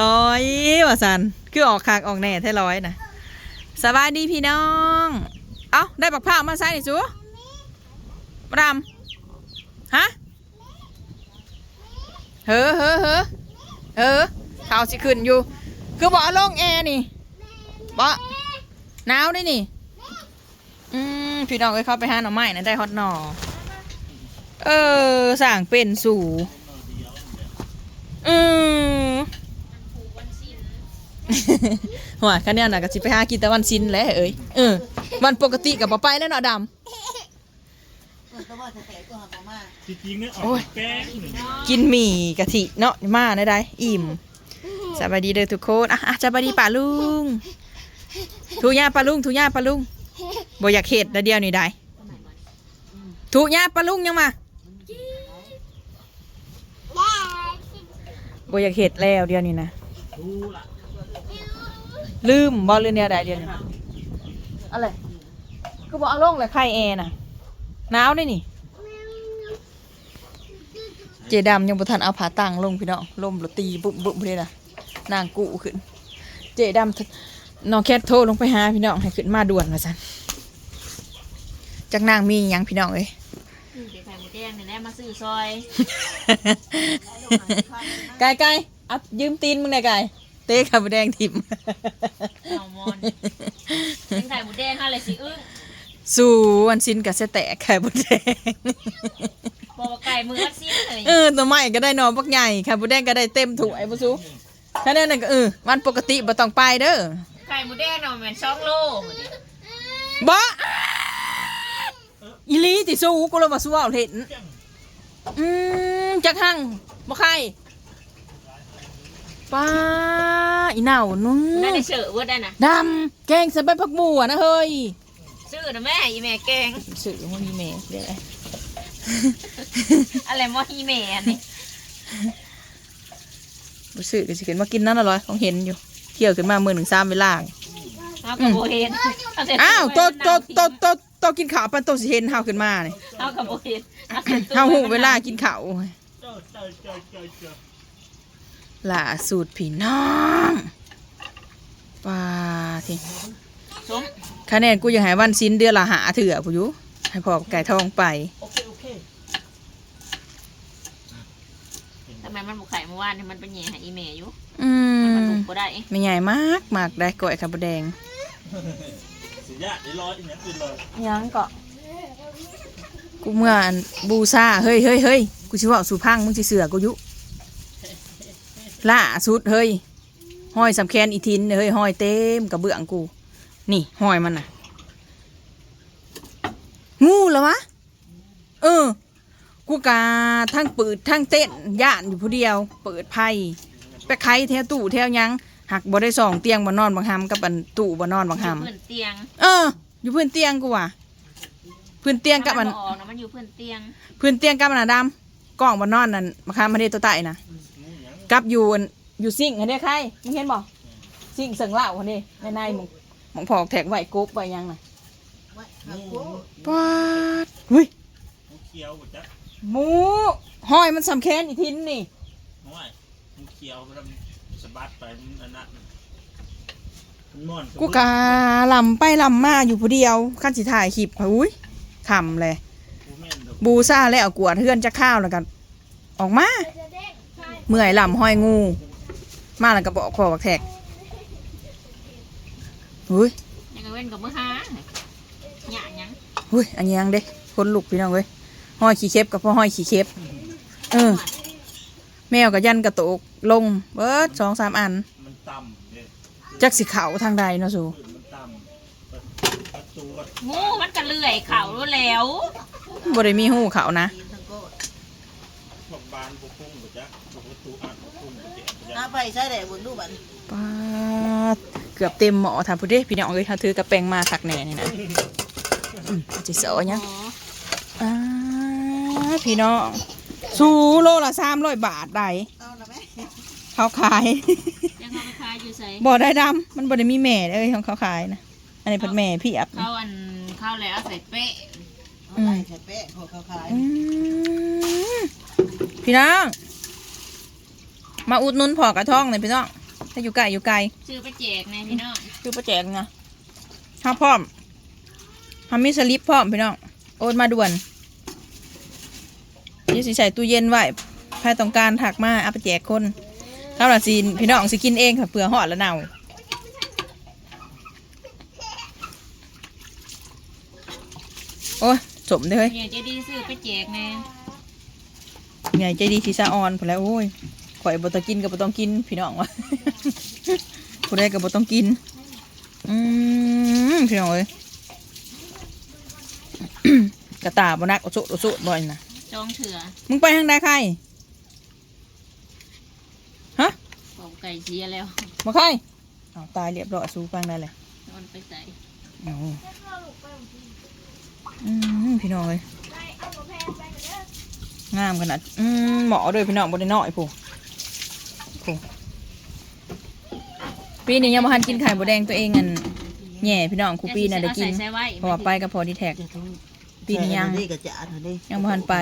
ร้อยว่าสันคือออกคากออกแน่แท้ร้อยนะสบายดีพี่น้อง เอ้าได้บักผ้ามาใส่นี่จูรำฮะเฮ้อเฮ้อเฮ้อเฮ้อเขาสิขึ้นอยู่ คือบอกเอลงแอร์นี่บอกหนาวได้นี่ อืมพี่น้องเอ้ยเข้าไปหาหน่อไม้นะได้ฮอตหน่อเออสั่งเป็นสู่อืม หัวคันเนี้ยน่ะก็สิไปหากินแต่วันซินแหล้วเอ้ยเออวันปกติกับบ่ไปแล้วเนาะดก็ว่าจะแตกก็หามาจริงๆเนี่ยอโอ้อยกแป้งหนึ่งำกินหมี่กะทิเนาะมาได้ได้อิ่มสบายดีเด้อทุกคนอะอะสบายดีป่าลุงทุย่าป่าลุงทุย่าป่าลุงบ่อยากเฮ็ดแต่เดียวนี่ได้ทุย่าป่าลุงยังมาบ่อยากเฮ็ดแล้วเดียวนี้นะดู ละลืมบอลเรือนเดียวใดเดียวนี้อะไรก็บอกเอาลงเลยไข่แอร์น่ะหนาวได้นี่ เจดำยังบ่ทันเอาผาตังลงพี่น้องลมรตีบุบบุบเลยนะนางกูขึ้น เจดำน้องแคทโทรลงไปหาพี่น้องให้ขึ้นมาด่วนมาสันจากนางมีหยังพี่น้องเอ้ยเดี๋ยวไข่หมูแดงเนี่ยแหละมาซื้อซอยไก่ไก่อัพยืมตีนมึงหน่อยไก่ เต้ขับแดงทิมเอามอนเป็นไข่หมูแดงค่ะเลยสิอึ้งสู่วันซินกับเสแตกไข่บดแดง บอกว่าไก่มืออัดซิ้นเลยเออตัวใหม่ก็ได้นอนบักใหญ่ไข่บดแดงก็ได้เต็มถุงไอ้บุซูแค่นั้นน่ะก็เออวันปกติบ่ต้องไปเด้อไข่หมูแดงเนาะแมันสองโลบ่อีหลีติสู้กูเลยมาสู้เอาเห็นอืมจักหั่งบ่ใคร ป้าอีเหน่านุ่นั่นงได้เสือเวิร์ดได้นะดำแกงใส่ใบผักบัวนะเฮ้ยซื้อนะแม่อีแม่แกงสื่อมันมีเมย์เรียกอะไรอะไรมอฮีแม่อันนี้รู้สึกก็สิเห็นว่ากินนั่นอร่อยของเห็นอยู่เที่ยวขึ้นมามือหนึ่งสามเวลา เอากับโบเห็นเเสร็จอ้าวโตตู้โตโตโตโตกินข้าวปันโตสิเห็นเฮาขึ้นมานี่เอากับโบเห็นอสร็จตู้เฮาหูเวลากินข้าว เจ้าเจ้าเจ้าเจ้าเจ้า ล่าสูตรพี่น้องป้าทีสมคะแนนกูยังให้วันสิ้นเดือนละหาเถื่อผู้อยู่ให้พอไก่ทองไปโอเคโอเคทำไมมันบุกไข่เมื่อวานนี่มันเป็นแย่หาอีแม่อยู่อืมันมบุกก็ได้ไม่ใหญ่มากมากได้ก้อยขับแดงสิยะเดี๋ยวรออีกนิดนึงเลยยังก็กูเมื่ออันบูซาเฮ้ยเฮ้ยเฮ้ยกูชิเว่าสู่พังมึงสิเสือกูอยุ ล่าสุดเฮ้ยห้อยสำแคนอีทินเฮ้ยห้อยเต็มกระเบื้องกู นี่ห้อยมันน่ะ งูเหรอวะ เออ กูกาทั้งเปิดทั้งเต้นย่านอยู่ผู้เดียว เปิดไพ่ไปไขแถวตู้แถวหยังหักบ่ได้สองเตียงบ่นอนบางหำกับอันตู้บ่นอนบางหำเพื่อนเตียง เออ อยู่พื้นเตียงกูว่ะพื้นเตียงกับมันถ้าออกนะมันอยู่เพื่อนเตียงพื้นเตียงกับมันอะดำกล้องบนนอนนั่นมาค้ามาเดตัวไตนะ กับอยู่อันอยู่ซิ่งเห็นได้ใครมึงเห็นบ่ซิ่งเสิงเหล่าคนนี้ในในๆมึงมึงพอกแท็กไหวกรุ๊บไหวยังน่ะป๊าดเฮ้ยมันเคี้ยวหมดจ้ะหมูห้อยมันสำแคนอีทินนี่น้อยมันเคี้ยวแล้วมันสะบัดไปมันอันนั้นมันม่วนกูกาลำไปลำมาอยู่ผู้เดียวขั้นสิถ่ายคลิปอุ้ยขำเลยกูแม่นดอกบูซ่าแล้วกวดเฮือนจะข้าวแล้วกัน ออกมา เมื่อยลำห้อยงู มาแล้วก็บอกขอบักแท็กอุ้ยยังไงเว้นกับมือหาหยาหยังอุ้ยอันยังเด้คนลุกพี่น้องเว้ยห้อยขี้เข็บกับพ่อห้อยขี้เข็บเออแมวกับยันกระโตกลงเบิดสองสามอันมันต่ำเลยจักสิเขาทางใดเนาะสูพื้นมันต่ำประตูก็งูมันก็เลื่อยเข่ารู้แล้วบ่ได้มีหูเขานะบอกบานพวกพุ่งหมดจ้ะ ไปใช้แหละเบิ่งดูบัดปาดเกือบเต็มหมอทำพูดเด้พี่น้องเอ้ยถ้าถือกระแปงมาคักแน่นี่นะอืมจิเสอยังอ๋ออ่าพี่น้องสูโลละสามร้อยบาทได้เอาละแม่เขาขาย ยังเขาไปขายอยู่ใส่บ่ได้ดำมันบ่ได้มีแม่เลยของเขาขายนะอันนี้เพันแม่พี่อับเขาอันเข้าแล้วใส่เป๊ะเอาไล่ใส่แปะพอเขาขายอืมพี่น้อง มาอุดหนุนพอกระท่องเลยพี่น้องถ้าอยู่ไกลอยู่ไกลซื้อไปแจกในพี่น้องคือประแจกนะห้าพร้อมห้ามีสลิปพร้อมพี่น้องโอนมาด่วนเดี๋ยวสิใส่ตู้เย็นไว้ใครต้องการถักมาเอาไปแจกคนข้าวหลาซีนพี่น้องสิกินเองค่ะเผื่อหอดแล้วเน่าโอ้ยสมเด้อเฮ้ยเนี่ยเจะดีซื้อไปแจกในไงใจดีสีสะออนพอแล้วโอ้ย ข่อยบ่ต้องกินกับบ่ต้องกิน พี่น้องวะผู้ใดกับบ่ต้องกิน อืมพี่น้องเอ้ยกระตาบนักโอโซโอโซบ่อยนะจองเถื่อมึงไปทางใดใครฮะของไก่เสียแล้วมาใครเอาตายเรียบร้อยสู้ฟังได้เลยมันไปใส่เอาอืมพี่น้องเอ้ยงามขนาดอืมเหมาะด้วยพี่น้องบนได้น้อยผู้ผู้ ปีนี้ยังบ่ทันกินไข่บดแดงตัวเองอันแหย่พี่น้องครูปีน่ะได้กินเอาใส่ไว้เพราะว่าไปกับพอดีแท็ก ปีนี้ยัง นี่ก็จะอันนี้ยังบ่ทันไป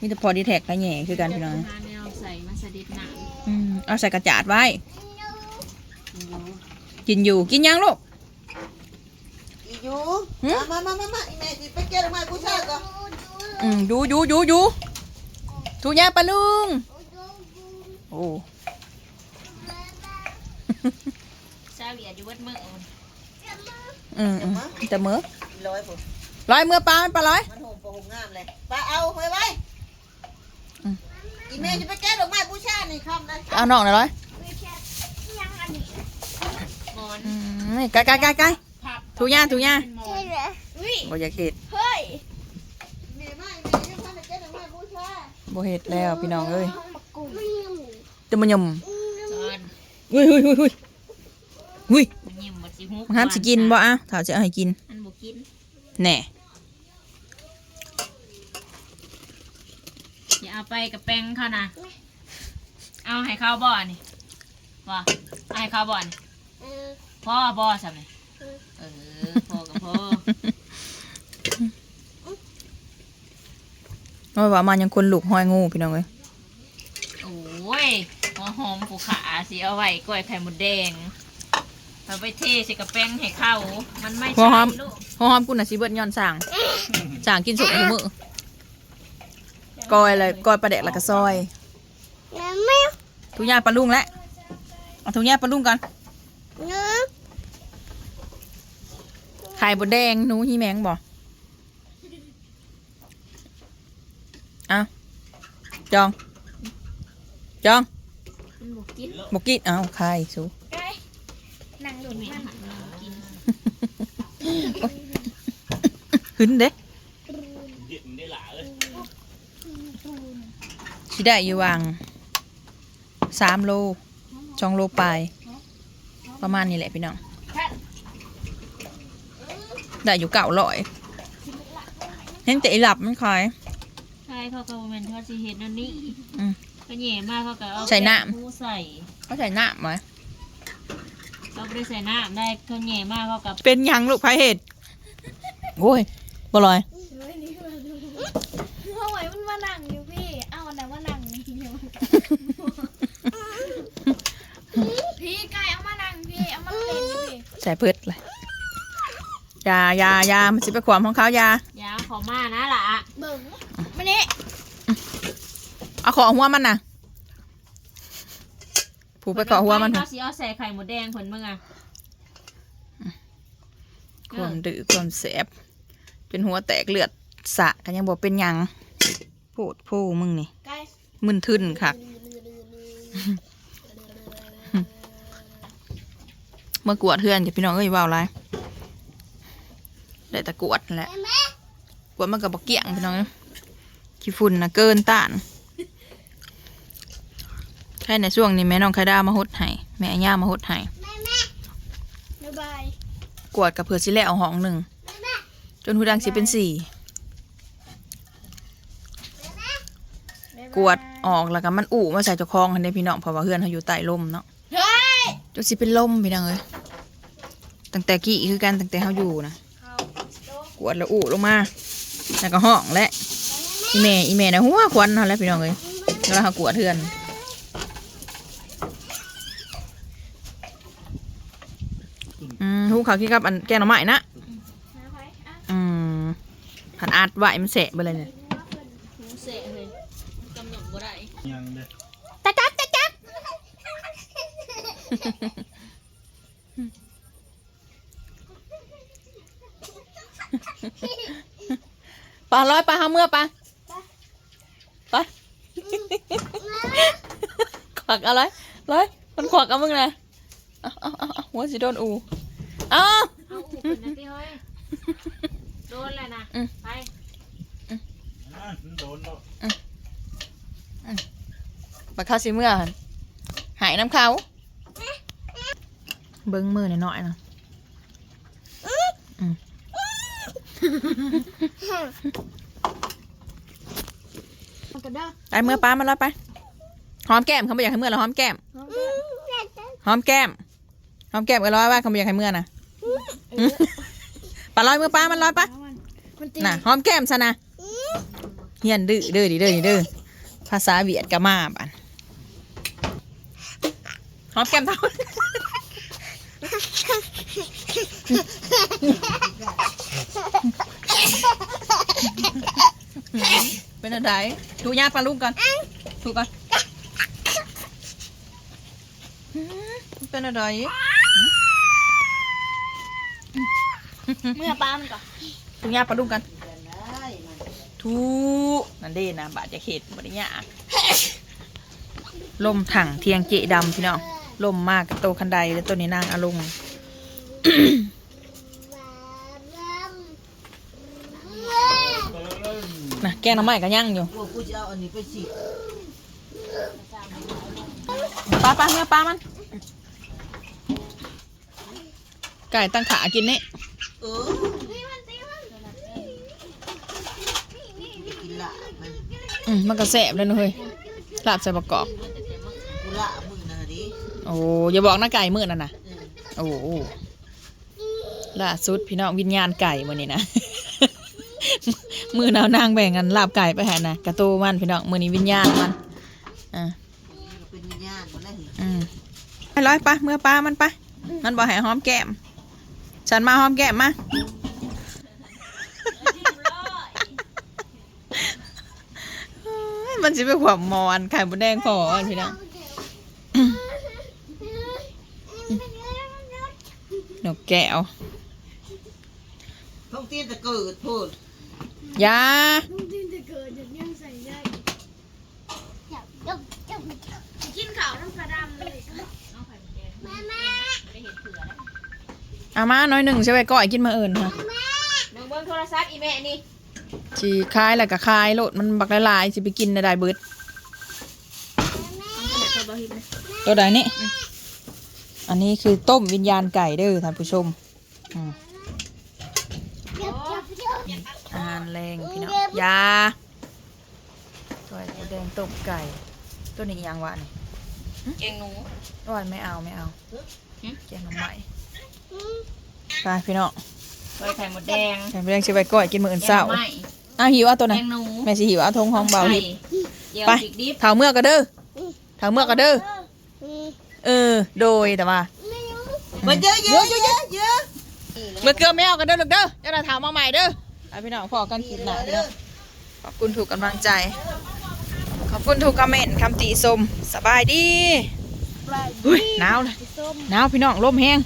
นี่แต่พอดีแท็กกับแหย่คือกันพี่น้องหาแนวใส่มาสดิดหนังอืมเอาใส่กระจาดไว้ กินอยู่กินยังลูกอีอยู่หึมามามามาอีแม่สิไปเก็บดอกไม้ผู้ชายก็อืมอยู่อยู่อยู่อยู่ทุยาปะลุง โอ้ซาเวียดอยู่เวัดมืออืมอืมแต่เมื่อร้อยผมร้อยเมื่อปลามันปลาร้อยมันโหมประหงงามเลยไปเอาไว้ไว้อืมอีแม่จะไปเก็บดอกไม้ผู้ชายนี่ครับนะเอาหน่องหน่อยร้อยหมอนอืมนี่ไกลไกลไกลไกลพับทุยาทุยาเป็นหมอนบ่อยากเห็ดแม่มาอีแม่จะพาไปเก็บดอกไม้ผู้ชายบ่เห็ดแล้วพี่น้องเอ้ย จะมายมตอนอุ้ยอุ้ยอุ้ยอุ้ยอุ้ยมันยิ้มบดสิฮุกมันห้ามสิกินบ่อะถ้าจะเอาให้กินอันบ่กินแน่ อย่าเอาไปกับแป้งเขานะเอาให้ข้าวบ่อนี่ว่าเอาให้ข้าวบ่อนี่พ่อบ่อใช่ไหมเออพ่อกับพ่อว่าว่ามันยังคนลูกห้อยงูพี่น้องเอ้ยโอ้ย หัวหอมผูขาสิเอาไว้กล้วยไข่มดแดงเอาไปเทใส่กับแป้งให้เข้า มันไม่หัวใช่หอม ลูกหัวหอมกูน่ะสิเบิดย้อนสั่งสั่งกินสุกทุกมื้อก้อยเลยก้อยปลาแดกแล้วก็ซอยทุยาปลาลุงแล้วเอาทุยาปลาลุงก่อนไข่บดแดงหนูฮีแมงบ่เอาจอง จองมันบ่ กินบกินเอาไข่สูนั่งอยู่นี่อาหารมันบ่กินหึนเด้เย็นได้หลาเลยสิได้อยู่วางสามโลสองโลปลายประมาณนี้แหละพี่น้องได้อยู่เก่าลอยเห็นแต่อีหลับมันคอยใช่เขาก็บ่แม่นเขาสิเฮ็ดนั่นนี่อืม ก็แหย่มากเขาก็เอาใส่น้ำแป้งหมูใส่เขาใส่น้ำไหมเราไม่ได้ใส่น้ำได้เขาแหย่มากเขากับเป็นหยังลูกพายเห็ดโอ้ยบ่ลอยเอาไว้มันมานั่งอยู่พี่ เอาอันไหนมานั่งนี่เดี๋ยวพี่ไก่เอามานั่งพี่ เอามาเล่นอยู่พี่ใส่เพิดเลยยายายามันสิไปขวามของเขายา ยาขอมานะล่ะเบิ่งมานี่เอาขอหัวมันนะ ผูไปขอหัวมันเถเขาอะสิเอาใส่ไข่หมูแดงผลมึงอะความดื้อความแสบจนหัวแตกเลือดสะกันยังบอกเป็นหยังพูดพูมึงนี่ไก่มึนทึนค่ะเมื่อกวดเพื่อนกับพี่น้องเอ้ยว่าวไรได้แต่กวดนั่นแหละกวดมันกับบักเกี่ยงพี่น้องเอ้ยขี้ฝุ่นนะเกินต้าน แค่ในช่วงนี้แม่น้องไข่ดาวมาหดให้แม่ย่ามาหดให้บ๊ายบายกวดกับเผื่อสิแล้วห้องหนึ่งจนหูดังสิเป็นสี่บ๊ายบายกวดออกแล้วก็มันอู่มาใส่เจ้าของคันเด้พี่น้องเพราะว่าเพื่อนเขาอยู่ใต้ลมเนาะเฮ้ยจนสิเป็นลมพี่น้องเอ้ยตั้งแต่กี้คือกันตั้งแต่เขาอยู่นะเขาโตกวดแล้วอู่ลงมาแล้วก็ห้องและอีเมอีเมนะหัวควันนั่นแหละพี่น้องเอ้ยแล้วเขากวดเทือน เขาวกินกับอันแกงหน่อไม้นะนะไปอะอืมผันอัดไหวมันแสะไปเลยเนี่ยว่าเพิ่นหมูเสะเลยกำหนดบ่ได้ยังเด้อจักจักจักจักปลาร้อยปลาหาเมื่อปลาไปขวักอะไรร้อยมันขวักเอามึงนะเอาเอาเอาเอาหัวสิโดนอู เอาเอาอูขึ้นนะพี่เฮ้ย โดนเลยนะ อืม ไป อ่ามันโดนแล้วปลาข้าวสิเมื่อหั่นหายน้ำเขาเบิ้งมือหน่อยๆนะมันก็เด้อไปเมื่อป้ามาแล้วไปหอมแก้มเขาไม่อยากให้เมื่อเราหอมแก้ม หอมแก้มหอมแก้มเออร้อยว่าเขาไม่อยากให้เมื่อนะ ปลาร้อยเมื่อป้ามันร้อยปะมันตีน่ะหอมแก้มซะนะเฮียนดื้อเด้อดิเด้อดิเด้อภาษาเวียดกะมาบันหอมแก้มเท่าเป็นอะไรถูยาปลาลูกก่อนถูกก่อนเป็นอะไร เมื่อป้ามันก่อนถูยาปลาลูกกันได้มัน ทุนั่นเด้นะบาดจะเข็ดบริยากลมถังเทียงเจดำพี่น้องลมมากกับโตคันไดแล้วตัวนี้นางอาลงนะแกน้ำไม้ก็ย่างอยู่พวกกูจะเอาอันนี้ไปลาปลาเนื้อปลามัน ไก่ตั้งขากินนี่ เออกินละมันอืมมันก็แสบเลยนะเฮ้ยลาบใส่ประกอบ กูละมึงนะดิโอ้อย่าบอกนะไก่มืดนั่นนะเออโอ้โหล่าสุดพี่น้องวิญญาณไก่มือนี้นะ มือหนาวนางแบ่งกันลาบไก่ไปให้นะกระโตมันพี่น้องมือนี้วิญญาณมันอ่าเป็นวิญญาณหมดแล้วนี่อืมไปร้อยปะเมื่อปลามันปะมันบอกให้หอมแก้ม ฉันมาหอมแก้มมาเฮ้ยมันจะเป็นความมอนไข่บดแดงพออ่อนพี่น้องนกแก้วท้องตีนจะเกิดพูดยา ลุงจินจะเกิดอย่างยังใส่ได้กินข้าวน้ำกระดำเลย เอาไข่มดแดงแม่แม่ได้เห็นเผื่อแล้ว เอามาหน้อยหนึ่งใช่ไหมก้อยกินมาเอิญค่ะเบิ่งเบิ่งโทรศัพท์อีแม่นี่ชีคายแล้วก็คายโลดมันบักละลายสิไปกินในได้เบิดตัวใดนี่อันนี้คือต้มวิญญาณไก่เด้อท่านผู้ชมอืมอาหารแรงพี่น้องยาตัวไอ้แดงต้มไก่ ตัวนี้ยังวะนี่เกงหนูอ้อยไม่เอาไม่เอาหึแกงน้ำใหม่ ไปพี่น้องไว้ไข่มดแดงแกงเรื่องชิไปก้อยกินมื้ออื่นเช้าแกงหน่อไม้อ้าวหิวเอาตัวไหนแกงหนูแม่สิหิวเอาทงห้องเบาหิบเดี๋ยวไปดิกดิบเถาเมื่อกก็เด้อเถาเมื่อกก็เด้อเออ โดยแต่ว่ามันเยอะเยอะเยอะเยอะเยอะเมื่อเกลือไม่เอากันเด้อลูกเด้อเจ้าหน้าถามมาใหม่เด้อไปพี่น้องพอกันคลิปหน้าพี่น้องขอบคุณถูกกำลังใจ ขอบคุณถูกคอมเมนต์คำติชมสบายดีอุ้ยหนาวเลยหนาวพี่น้องลมแห้ง